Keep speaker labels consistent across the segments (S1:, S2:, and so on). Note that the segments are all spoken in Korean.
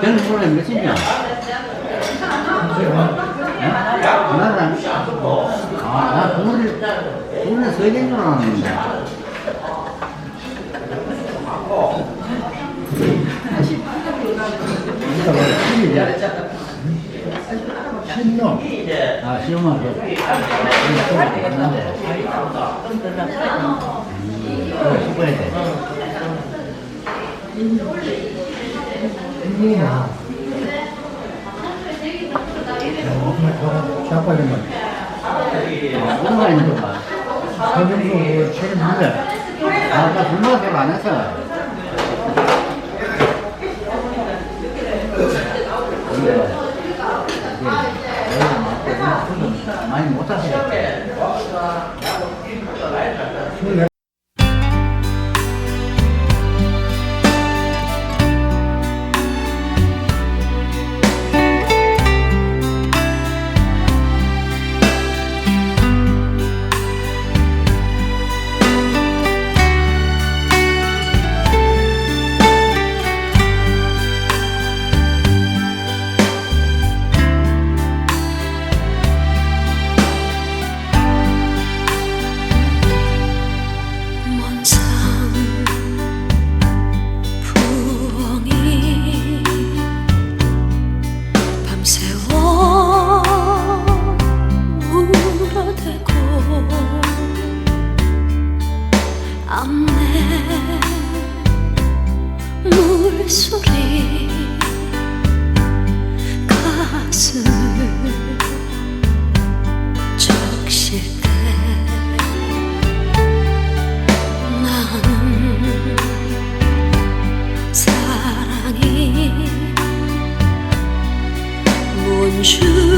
S1: 저는 몰라 몇이냐? 나는 아, 나 국물에 국물에 서있는 줄 알았는데.
S2: 신놈.
S1: 아, 시험만 그. 맞는데. 그
S2: 신놈아. 자빠지면
S1: 무슨 거 있는 거 봐.
S2: 서정도 책임진다.
S1: 아, 나 불만 별로 안 했어.
S3: 물소리 가슴을 적실 때 나는 사랑이 뭔줄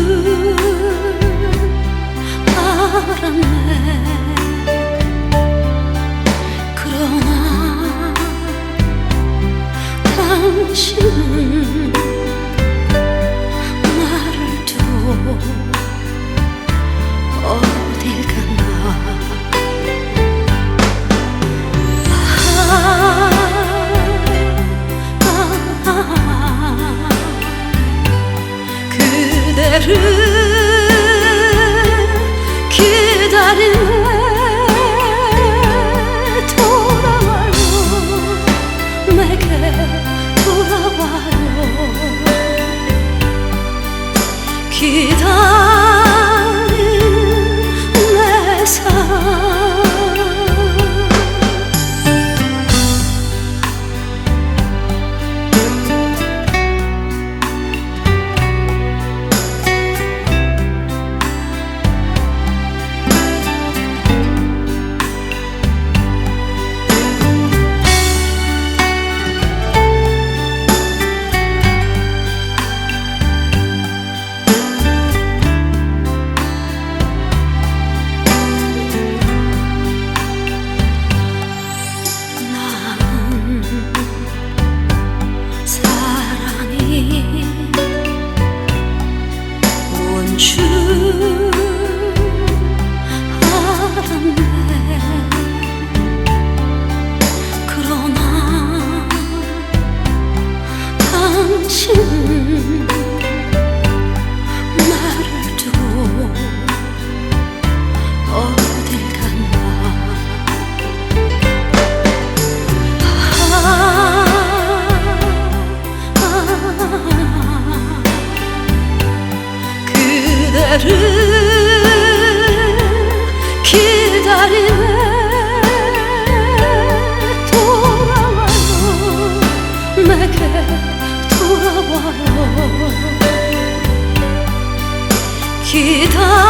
S3: 기다